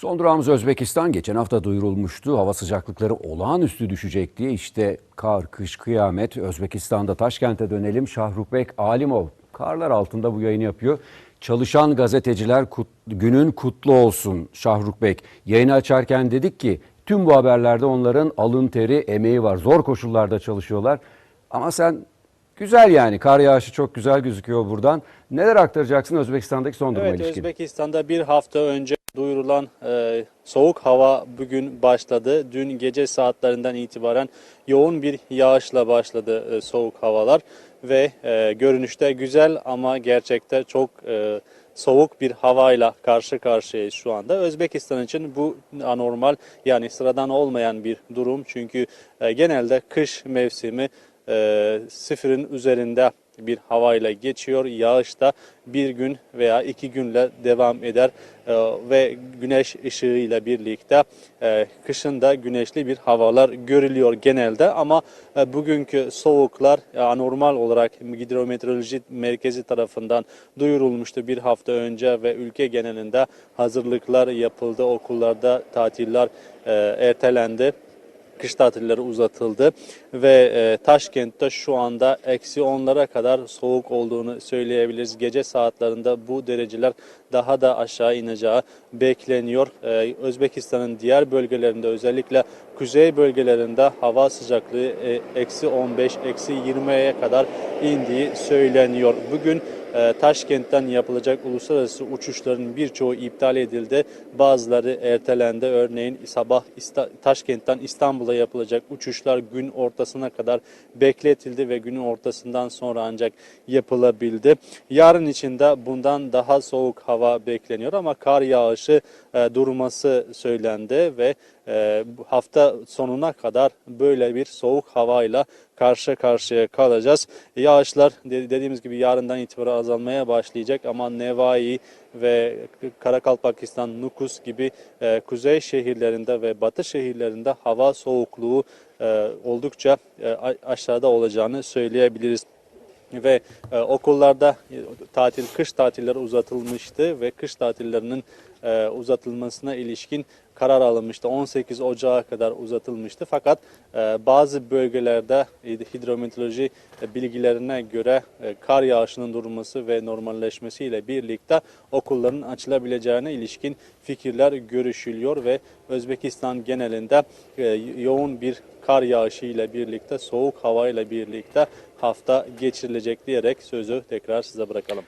Son durağımız Özbekistan. Geçen hafta duyurulmuştu. Hava sıcaklıkları olağanüstü düşecek diye. İşte kar, kış, kıyamet. Özbekistan'da Taşkent'e dönelim. Şahrukbek Alimov karlar altında bu yayını yapıyor. Çalışan gazeteciler kut- günün kutlu olsun Şahrukbek. Yayını açarken dedik ki tüm bu haberlerde onların alın teri, emeği var. Zor koşullarda çalışıyorlar. Ama sen güzel yani kar yağışı çok güzel gözüküyor buradan. Neler aktaracaksın Özbekistan'daki son duruma Evet, ilişkin? Özbekistan'da bir hafta önce duyurulan e, soğuk hava bugün başladı. Dün gece saatlerinden itibaren yoğun bir yağışla başladı e, soğuk havalar ve e, görünüşte güzel ama gerçekte çok e, soğuk bir havayla karşı karşıyayız şu anda. Özbekistan için bu anormal yani sıradan olmayan bir durum çünkü e, genelde kış mevsimi e, sıfırın üzerinde bir havayla geçiyor. Yağış da bir gün veya iki günle devam eder E, ve güneş ışığıyla birlikte e, kışın da güneşli bir havalar görülüyor genelde ama e, bugünkü soğuklar e, anormal olarak Hidrometeoroloji Merkezi tarafından duyurulmuştu bir hafta önce ve ülke genelinde hazırlıklar yapıldı. Okullarda tatiller e, ertelendi kış tatilleri uzatıldı ve e, Taşkent'te şu anda eksi onlara kadar soğuk olduğunu söyleyebiliriz. Gece saatlerinde bu dereceler daha da aşağı ineceği bekleniyor. E, Özbekistan'ın diğer bölgelerinde özellikle kuzey bölgelerinde hava sıcaklığı e, eksi 15, eksi 20'ye kadar indiği söyleniyor. Bugün Taşkent'ten yapılacak uluslararası uçuşların birçoğu iptal edildi. Bazıları ertelendi. Örneğin sabah Taşkent'ten İstanbul'a yapılacak uçuşlar gün ortasına kadar bekletildi ve günün ortasından sonra ancak yapılabildi. Yarın için de bundan daha soğuk hava bekleniyor ama kar yağışı e, durması söylendi ve e, hafta sonuna kadar böyle bir soğuk havayla karşı karşıya kalacağız. Yağışlar de- dediğimiz gibi yarından itibaren azalmaya başlayacak ama Nevai ve Karakalpakistan, Nukus gibi e, kuzey şehirlerinde ve batı şehirlerinde hava soğukluğu e, oldukça e, aşağıda olacağını söyleyebiliriz ve e, okullarda tatil kış tatilleri uzatılmıştı ve kış tatillerinin e, uzatılmasına ilişkin karar alınmıştı. 18 Ocağı kadar uzatılmıştı. Fakat e, bazı bölgelerde hidrometeoroloji e, bilgilerine göre e, kar yağışının durması ve normalleşmesiyle birlikte okulların açılabileceğine ilişkin fikirler görüşülüyor ve Özbekistan genelinde yoğun bir kar yağışı ile birlikte soğuk hava ile birlikte hafta geçirilecek diyerek sözü tekrar size bırakalım.